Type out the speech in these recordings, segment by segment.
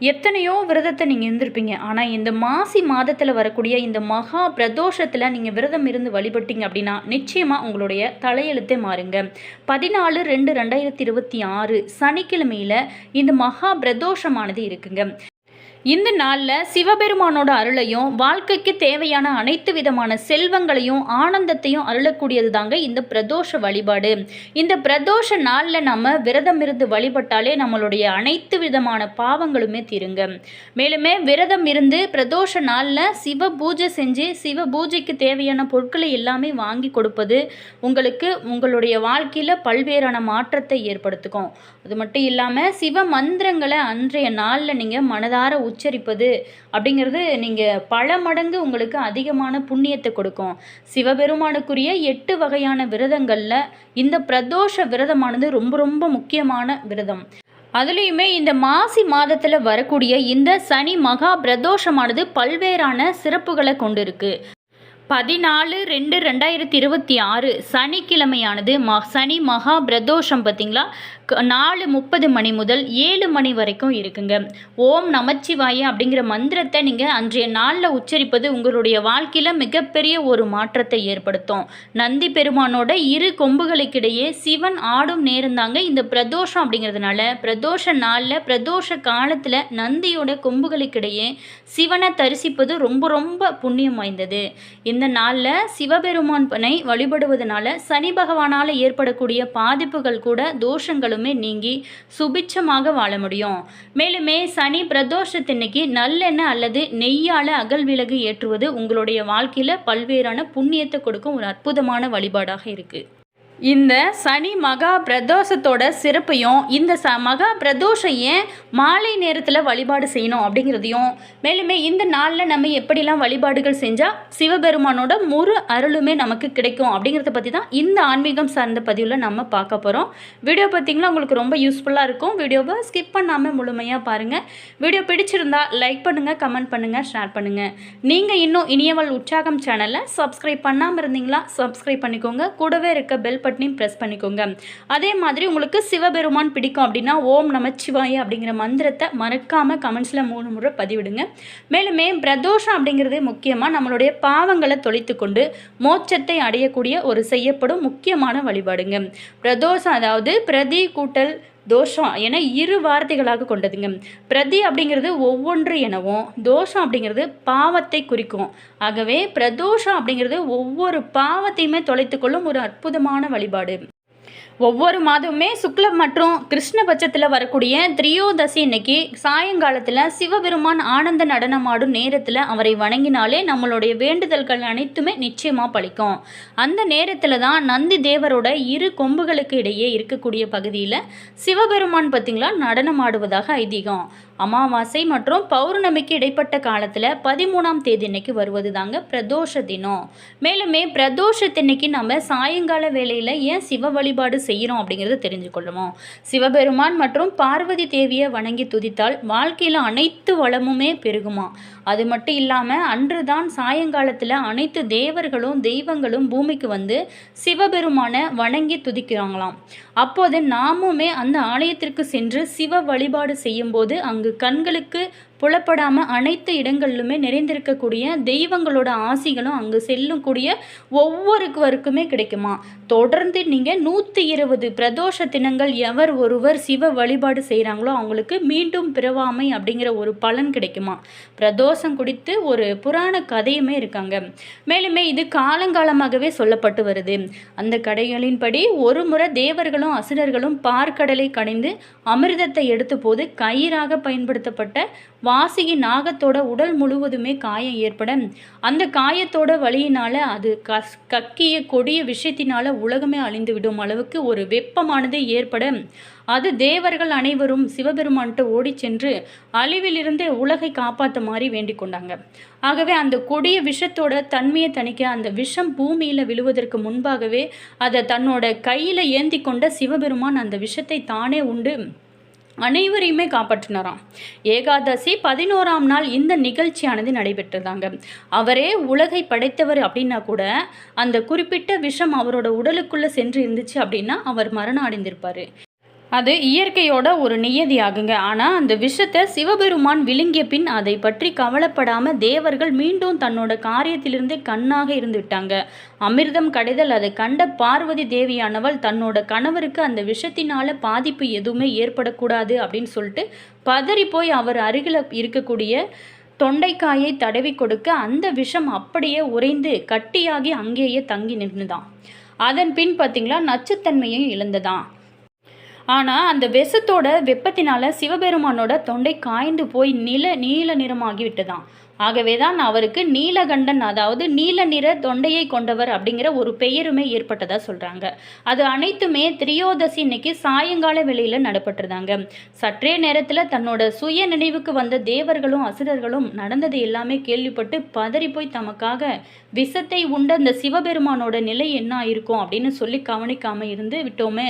எத்தனையோ விரதத்தை நீங்கள் இருந்திருப்பீங்க. ஆனால் இந்த மாசி மாதத்தில் வரக்கூடிய இந்த மகா பிரதோஷத்தில் நீங்கள் விரதம் இருந்து வழிபட்டீங்க அப்படின்னா நிச்சயமாக உங்களுடைய தலையெழுத்தே மாறுங்க. பதினாலு ரெண்டு ரெண்டாயிரத்தி இருபத்தி ஆறு சனிக்கிழமையில் இந்த மகா பிரதோஷமானது இருக்குங்க. இந்த நாளில் சிவபெருமானோட அருளையும் வாழ்க்கைக்கு தேவையான அனைத்து விதமான செல்வங்களையும் ஆனந்தத்தையும் அருளக்கூடியது தாங்க இந்த பிரதோஷ வழிபாடு. இந்த பிரதோஷ நாளில் நம்ம விரதம் இருந்து வழிபட்டாலே நம்மளுடைய அனைத்து விதமான பாவங்களுமே தீருங்க. மேலுமே விரதம் இருந்து பிரதோஷ நாளில் சிவ பூஜை செஞ்சு சிவ பூஜைக்கு தேவையான பொருட்களை எல்லாமே வாங்கி கொடுப்பது உங்களுக்கு உங்களுடைய வாழ்க்கையில் பல்வேறான மாற்றத்தை ஏற்படுத்துக்கும். அது மட்டும் இல்லாமல் சிவ மந்திரங்களை அன்றைய நாளில் நீங்கள் மனதார உச்சரிப்பது அப்படிங்கிறது நீங்கள் பல மடங்கு உங்களுக்கு அதிகமான புண்ணியத்தை கொடுக்கும். சிவபெருமானுக்குரிய எட்டு வகையான விரதங்களில் இந்த பிரதோஷ விரதமானது ரொம்ப ரொம்ப முக்கியமான விரதம். அதுலேயுமே இந்த மாசி மாதத்தில் வரக்கூடிய இந்த சனி மகா பிரதோஷமானது பல்வேறான சிறப்புகளை கொண்டிருக்கு. பதினாலு ரெண்டு ரெண்டாயிரத்தி இருபத்தி ஆறு சனிக்கிழமையானது ம சனி மகா பிரதோஷம் பார்த்தீங்களா நாலு முப்பது மணி முதல் ஏழு மணி வரைக்கும் இருக்குங்க. ஓம் நமச்சிவாய அப்படிங்கிற மந்திரத்தை நீங்கள் அன்றைய நாளில் உச்சரிப்பது உங்களுடைய வாழ்க்கையில் மிகப்பெரிய ஒரு மாற்றத்தை ஏற்படுத்தும். நந்தி பெருமானோட இரு கொம்புகளுக்கிடையே சிவன் ஆடும் நேர்ந்தாங்க இந்த பிரதோஷம் அப்படிங்கிறதுனால பிரதோஷ நாளில் பிரதோஷ காலத்தில் நந்தியோட கொம்புகளுக்கிடையே சிவனை தரிசிப்பது ரொம்ப ரொம்ப புண்ணியம் வாய்ந்தது. இந்த நாளில் சிவபெருமானை வழிபடுவதனால சனி பகவானால் ஏற்படக்கூடிய பாதிப்புகள் கூட தோஷங்களும் நீங்கி சுபிட்சமாக வாழ முடியும். மேலுமே சனி பிரதோஷத்தின்னைக்கு நல்லெண்ணெய் அல்லது நெய்யால் அகல் விலகு ஏற்றுவது உங்களுடைய வாழ்க்கையில் பல்வேறான புண்ணியத்தை கொடுக்கும் ஒரு அற்புதமான வழிபாடாக இருக்குது இந்த சனி மகா பிரதோஷத்தோட சிறப்பையும் இந்த ச மகா பிரதோஷம் ஏன் மாலை நேரத்தில் வழிபாடு செய்யணும் அப்படிங்கிறதையும் மேலுமே இந்த நாளில் நம்ம எப்படிலாம் வழிபாடுகள் செஞ்சால் சிவபெருமானோட முழு அருளுமே நமக்கு கிடைக்கும் அப்படிங்கிறத பற்றி தான் இந்த ஆன்மீகம் சார்ந்த பதிவில் நம்ம பார்க்க போகிறோம் வீடியோ பார்த்தீங்கன்னா உங்களுக்கு ரொம்ப யூஸ்ஃபுல்லாக இருக்கும். வீடியோவை ஸ்கிப் பண்ணாமல் முழுமையாக பாருங்கள் வீடியோ பிடிச்சிருந்தா லைக் பண்ணுங்கள் கமெண்ட் பண்ணுங்கள் ஷேர் பண்ணுங்கள் நீங்கள் இன்னும் இனியவள் உற்சாகம் சேனலை சப்ஸ்கிரைப் பண்ணாமல் இருந்தீங்களா சப்ஸ்கிரைப் பண்ணிக்கோங்க. கூடவே இருக்க பெல் பட்டனையும் ப்ரெஸ் பண்ணிக்கோங்க. அதே மாதிரி உங்களுக்கு சிவபெருமான் பிடிக்கும் அப்படின்னா ஓம் நமச்சிவாய அப்படிங்கிற மந்திரத்தை மறக்காமல் கமெண்ட்ஸில் மூணு முறை பதிவிடுங்க. மேலுமே பிரதோஷம் அப்படிங்கிறது முக்கியமாக நம்மளுடைய பாவங்களை தொலைத்து கொண்டு மோட்சத்தை அடையக்கூடிய ஒரு செய்யப்படும் முக்கியமான வழிபாடுங்க. பிரதோஷம் அதாவது பிரதி கூட்டல் தோஷம் என இரு வார்த்தைகளாக கொண்டதுங்க. பிரதி அப்படிங்கிறது ஒவ்வொன்று எனவும் தோஷம் அப்படிங்கிறது பாவத்தை குறிக்கும். ஆகவே பிரதோஷம் அப்படிங்கிறது ஒவ்வொரு பாவத்தையுமே தொலைத்து கொள்ளும் ஒரு அற்புதமான வழிபாடு. ஒவ்வொரு மாதமுமே சுக்லம் மற்றும் கிருஷ்ணபட்சத்தில் வரக்கூடிய திரியோதசி இன்னைக்கு சாயங்காலத்தில் சிவபெருமான் ஆனந்த நடனமாடும் நேரத்தில் அவரை வணங்கினாலே நம்மளுடைய வேண்டுதல்கள் அனைத்துமே நிச்சயமாக பழிக்கும் அந்த நேரத்தில் தான் நந்தி தேவரோட இரு கொம்புகளுக்கு இடையே இருக்கக்கூடிய பகுதியில் சிவபெருமான் பார்த்திங்களா நடனமாடுவதாக ஐதீகம். அமாவாசை மற்றும் பௌர்ணமிக்கு இடைப்பட்ட காலத்தில் பதிமூணாம் தேதி இன்னைக்கு வருவது தாங்க பிரதோஷ தினம். மேலுமே பிரதோஷத்தன்னைக்கு நம்ம சாயங்கால வேளையில் ஏன் சிவ வழிபாடு செய்கிறோம் அப்படிங்கிறத தெரிஞ்சுக்கொள்ளுவோம் சிவபெருமான் மற்றும் பார்வதி தேவியை வணங்கி துதித்தால் வாழ்க்கையில் அனைத்து வளமுமே பெருகுமா? அது மட்டும் இல்லாமல் அன்று தான் சாயங்காலத்தில் அனைத்து தேவர்களும் தெய்வங்களும் பூமிக்கு வந்து சிவபெருமானை வணங்கி துதிக்கிறாங்களாம். அப்போது நாமுமே அந்த ஆலயத்திற்கு சென்று சிவ வழிபாடு செய்யும்போது அங்கு கண்களுக்கு புலப்படாமல் அனைத்து இடங்களிலுமே நிறைந்திருக்கக்கூடிய தெய்வங்களோட ஆசிகளும் அங்கு செல்லக்கூடிய ஒவ்வொருவருக்குமே கிடைக்குமா? தொடர்ந்து நீங்கள் நூற்றி இருபது பிரதோஷ தினங்கள் எவர் ஒருவர் சிவ வழிபாடு செய்கிறாங்களோ அவங்களுக்கு மீண்டும் பிறவாமை அப்படிங்கிற ஒரு பலன் கிடைக்குமா? பிரதோஷம் குறித்து ஒரு புராண கதையுமே இருக்காங்க. மேலுமே இது காலங்காலமாகவே சொல்லப்பட்டு வருது. அந்த கடைகளின்படி ஒரு முறை தேவர்களும் அசுரர்களும் பார்க்கடலை கடைந்து அமிர்தத்தை எடுத்த போது கயிறாக பயன்படுத்தப்பட்ட வாசிகி நாகத்தோட உடல் முழுவதுமே காயம் ஏற்பட அந்த காயத்தோட வழியினால் அது கஸ் கக்கிய கொடிய விஷயத்தினால உலகமே அழிந்து விடும் அளவுக்கு ஒரு வெப்பமானது ஏற்பட அது தேவர்கள் அனைவரும் சிவபெருமான்கிட்ட ஓடிச் சென்று அழிவிலிருந்து உலகை காப்பாற்ற மாதிரி வேண்டிக் கொண்டாங்க. ஆகவே அந்த கொடிய விஷத்தோட தன்மையை தணிக்க அந்த விஷம் பூமியில் விழுவதற்கு முன்பாகவே அதை தன்னோட கையில் ஏந்தி கொண்ட சிவபெருமான் அந்த விஷத்தை தானே உண்டு. அனைவரையுமே காப்பாற்றினாராம். ஏகாதசி பதினோராம் நாள் இந்த நிகழ்ச்சியானது நடைபெற்றதாங்க. அவரே உலகை படைத்தவர் அப்படின்னா கூட அந்த குறிப்பிட்ட விஷம் அவரோட உடலுக்குள்ளே சென்று இருந்துச்சு அப்படின்னா அவர் மரணம் அடைந்திருப்பார். அது இயற்கையோட ஒரு நியதி ஆகுங்க ஆனால் அந்த விஷத்தை சிவபெருமான் விழுங்கிய பின் அதை பற்றி கவலைப்படாமல் தேவர்கள் மீண்டும் தன்னோட காரியத்திலிருந்தே கண்ணாக இருந்துவிட்டாங்க அமிர்தம் கடைதல் அதை கண்ட பார்வதி தேவியானவள் தன்னோட கணவருக்கு அந்த விஷத்தினால பாதிப்பு எதுவுமே ஏற்படக்கூடாது அப்படின்னு சொல்லிட்டு பதறி போய் அவர் அருகில் இருக்கக்கூடிய தொண்டைக்காயை தடவி கொடுக்க அந்த விஷம் அப்படியே உறைந்து கட்டியாகி அங்கேயே தங்கி நின்றுதான் அதன் பின் பார்த்தீங்களா நச்சுத்தன்மையும் இழந்ததான். ஆனால் அந்த விஷத்தோட வெப்பத்தினால் சிவபெருமானோட தொண்டை காய்ந்து போய் நில நீல நிறமாகி விட்டுதான் ஆகவே தான் அவருக்கு நீலகண்டன் அதாவது நீல நிற தொண்டையை கொண்டவர் அப்படிங்கிற ஒரு பெயருமே ஏற்பட்டதாக சொல்கிறாங்க அது அனைத்துமே திரியோதசி இன்னைக்கு சாயங்கால வேளையில் நடப்பட்டிருந்தாங்க சற்றே நேரத்தில் தன்னோட சுய நினைவுக்கு வந்த தேவர்களும் அசுரர்களும் நடந்தது எல்லாமே கேள்விப்பட்டு பதறி போய் தமக்காக விஷத்தை உண்ட அந்த சிவபெருமானோட நிலை என்ன இருக்கும் அப்படின்னு சொல்லி கவனிக்காமல் இருந்து விட்டோமே.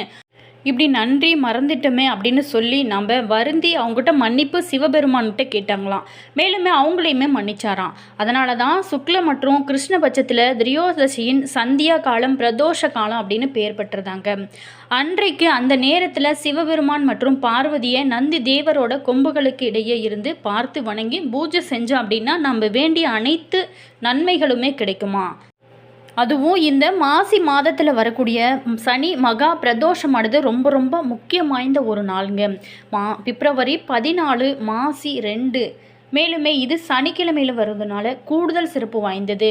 இப்படி நன்றி மறந்துட்டோமே அப்படின்னு சொல்லி நம்ம வருந்தி அவங்ககிட்ட மன்னிப்பு சிவபெருமான்கிட்ட கேட்டாங்களாம். மேலுமே அவங்களையுமே மன்னிச்சாராம். அதனால தான் சுக்ல மற்றும் கிருஷ்ணபட்சத்தில் திரியோதசியின் சந்தியா காலம் பிரதோஷ காலம் அப்படின்னு பெயர் பெற்றதாங்க அன்றைக்கு அந்த நேரத்தில் சிவபெருமான் மற்றும் பார்வதியை நந்தி தேவரோட கொம்புகளுக்கு இடையே இருந்து பார்த்து வணங்கி பூஜை செஞ்சோம் அப்படின்னா நம்ம வேண்டிய அனைத்து நன்மைகளுமே கிடைக்குமா அதுவும் இந்த மாசி மாதத்தில் வரக்கூடிய சனி மகா பிரதோஷமானது ரொம்ப ரொம்ப முக்கியம் வாய்ந்த ஒரு நாளுங்க. மா பிப்ரவரி பதினாலு மாசி ரெண்டு. மேலுமே இது சனிக்கிழமையில் வர்றதுனால கூடுதல் சிறப்பு வாய்ந்தது.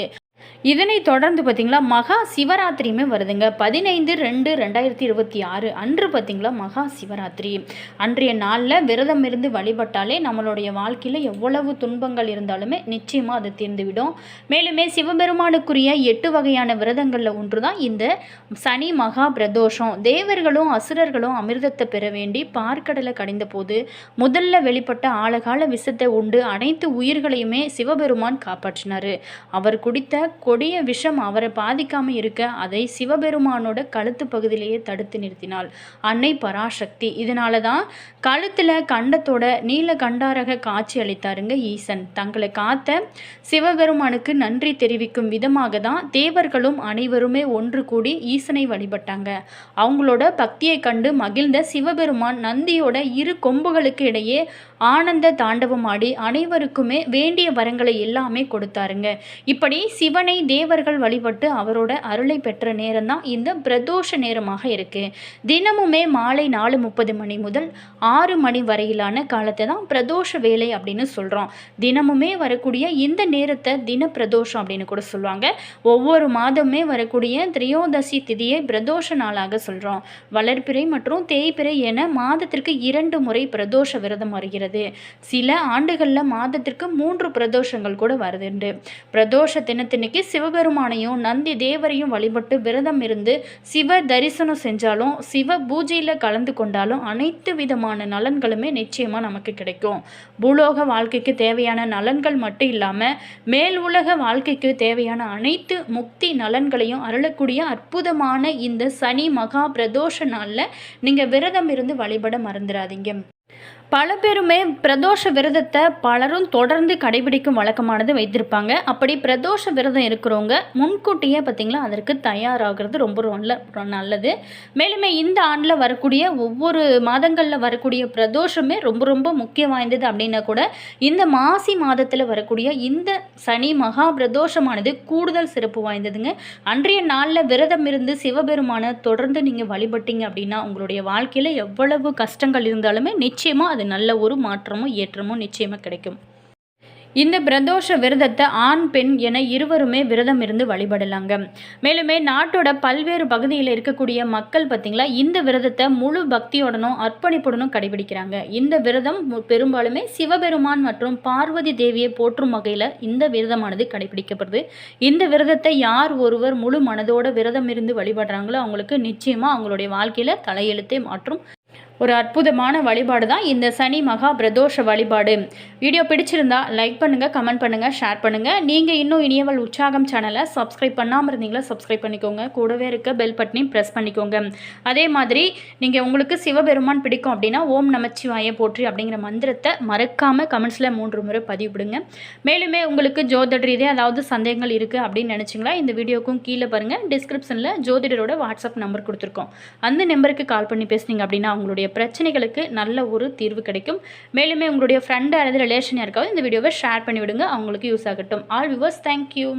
இதனை தொடர்ந்து பார்த்திங்களா மகா சிவராத்திரியுமே வருதுங்க. பதினைந்து ரெண்டு ரெண்டாயிரத்தி இருபத்தி ஆறு அன்று பார்த்திங்களா மகா சிவராத்திரி. அன்றைய நாளில் விரதம் இருந்து வழிபட்டாலே நம்மளுடைய வாழ்க்கையில் எவ்வளவு துன்பங்கள் இருந்தாலுமே நிச்சயமாக அது தீர்ந்துவிடும். மேலுமே சிவபெருமானுக்குரிய எட்டு வகையான விரதங்களில் ஒன்று தான் இந்த சனி மகா பிரதோஷம். தேவர்களும் அசுரர்களும் அமிர்தத்தை பெற வேண்டி பார்க்கடலை கடைந்த போது முதல்ல வெளிப்பட்ட ஆழகால விஷத்தை உண்டு அனைத்து உயிர்களையுமே சிவபெருமான் காப்பாற்றினார். அவர் குடித்த கொடிய விஷம் அவரை பாதிக்காமல் இருக்க அதை சிவபெருமானோட கழுத்து பகுதியிலேயே தடுத்து நிறுத்தினாள். அன்னை பராசக்தி. இதனால தான் கழுத்தில் கண்டத்தோட நீல கண்டாரக காட்சி அளித்தாருங்க ஈசன். தங்களை காத்த சிவபெருமானுக்கு நன்றி தெரிவிக்கும் விதமாக தான் தேவர்களும் அனைவருமே ஒன்று கூடி ஈசனை வழிபட்டாங்க. அவங்களோட பக்தியை கண்டு மகிழ்ந்த சிவபெருமான் நந்தியோட இரு கொம்புகளுக்கு இடையே ஆனந்த தாண்டவமாடி அனைவருக்குமே வேண்டிய வரங்களை எல்லாமே கொடுத்தாருங்க. இப்படி சிவன் தேவர்கள் வழிபட்டு அவரோட அருளை பெற்ற நேரம் தான் இந்த பிரதோஷ நேரமாக இருக்கு. தினமுமே மாலை நாலு முப்பது மணி முதல் ஆறு மணி வரையிலான காலத்தை தான் பிரதோஷ வேலை அப்படின்னு சொல்கிறோம் தினமுமே வரக்கூடிய இந்த நேரத்தை தின பிரதோஷம் அப்படின்னு கூட சொல்லுவாங்க. ஒவ்வொரு மாதமே வரக்கூடிய திரையோதசி திதியை பிரதோஷ நாளாக சொல்கிறோம் வளர்ப்பிறை மற்றும் தேய்பிறை என மாதத்திற்கு இரண்டு முறை பிரதோஷ விரதம் வருகிறது. சில ஆண்டுகளில் மாதத்திற்கு மூன்று பிரதோஷங்கள் கூட வருதுண்டு. பிரதோஷ தினத்தினைக்கு சிவபெருமானையும் நந்தி தேவரையும் வழிபட்டு விரதம் இருந்து சிவ தரிசனம் செஞ்சாலும் சிவ பூஜையில் கலந்து கொண்டாலும் அனைத்து விதமான நலன்களுமே நிச்சயமாக நமக்கு கிடைக்கும். பூலோக வாழ்க்கைக்கு தேவையான நலன்கள் மட்டும் இல்லாமல் மேல் உலக வாழ்க்கைக்கு தேவையான அனைத்து முக்தி நலன்களையும் அருளக்கூடிய அற்புதமான இந்த சனி மகா பிரதோஷ நாளில் நீங்கள் விரதம் இருந்து வழிபட மறந்துடாதீங்க. பல பேருமே பிரதோஷ விரதத்தை பலரும் தொடர்ந்து கடைபிடிக்கும் வழக்கமானது வைத்திருப்பாங்க. அப்படி பிரதோஷ விரதம் இருக்கிறவங்க முன்கூட்டியே பார்த்திங்களா அதற்கு தயாராகிறது. ரொம்ப நல்ல நல்லது மேலுமே இந்த ஆண்டில் வரக்கூடிய ஒவ்வொரு மாதங்களில் வரக்கூடிய பிரதோஷமே ரொம்ப ரொம்ப முக்கியம் வாய்ந்தது அப்படின்னா கூட இந்த மாசி மாதத்தில் வரக்கூடிய இந்த சனி மகா பிரதோஷமானது கூடுதல் சிறப்பு வாய்ந்ததுங்க. அன்றைய நாளில் விரதம் இருந்து சிவபெருமானை தொடர்ந்து நீங்கள் வழிபட்டீங்க அப்படின்னா உங்களுடைய வாழ்க்கையில் எவ்வளவு கஷ்டங்கள் இருந்தாலுமே நிச்சயமாக அது நல்ல ஒரு மாற்றமும் ஏற்றமும் நிச்சயமாக கிடைக்கும். இந்த பிரதோஷ விரதத்தை ஆண் பெண் என இருவருமே விரதம் இருந்து வழிபடலாங்க. மேலுமே நாட்டோட பல்வேறு பகுதியில் இருக்கக்கூடிய மக்கள் பார்த்திங்களா இந்த விரதத்தை முழு பக்தியோடனும் அர்ப்பணிப்புடனும் கடைபிடிக்கிறாங்க. இந்த விரதம் பெரும்பாலுமே சிவபெருமான் மற்றும் பார்வதி தேவியை போற்றும் வகையில் இந்த விரதமானது கடைபிடிக்கப்படுது. இந்த விரதத்தை யார் ஒருவர் முழு மனதோட விரதம் இருந்து வழிபடுறாங்களோ அவங்களுக்கு நிச்சயமாக அவங்களுடைய வாழ்க்கையில் தலையெழுத்தை மாற்றும் ஒரு அற்புதமான வழிபாடு தான் இந்த சனி மகா பிரதோஷ வழிபாடு. வீடியோ பிடிச்சிருந்தா லைக் பண்ணுங்கள் கமெண்ட் பண்ணுங்கள் ஷேர் பண்ணுங்கள் நீங்கள் இன்னும் இனியவள் உற்சாகம் சேனலை சப்ஸ்கிரைப் பண்ணாமல் இருந்தீங்களா சப்ஸ்கிரைப் பண்ணிக்கோங்க. கூடவே இருக்க பெல் பட்டனையும் ப்ரெஸ் பண்ணிக்கோங்க. அதே மாதிரி நீங்கள் உங்களுக்கு சிவபெருமான் பிடிக்கும் அப்படின்னா ஓம் நமச்சிவாய போற்றி அப்படிங்கிற மந்திரத்தை மறக்காமல் கமெண்ட்ஸில் மூன்று முறை பதிவிடுங்க. மேலுமே உங்களுக்கு ஜோதிடர் ரீதியாக அதாவது சந்தேகங்கள் இருக்குது அப்படின்னு நினச்சிங்களா இந்த வீடியோக்கும் கீழே பாருங்கள் டிஸ்கிரிப்ஷனில் ஜோதிடரோட வாட்ஸ்அப் நம்பர் கொடுத்துருக்கோம். அந்த நம்பருக்கு கால் பண்ணி பேசுனீங்க அப்படின்னா அவங்களுடைய உங்களுடைய பிரச்சனைகளுக்கு நல்ல ஒரு தீர்வு கிடைக்கும். மேலுமே உங்களுடைய ஃப்ரெண்டு அல்லது ரிலேஷன் யாருக்காவது இந்த வீடியோவை ஷேர் பண்ணிவிடுங்க. அவங்களுக்கு யூஸ் ஆகட்டும். All viewers thank you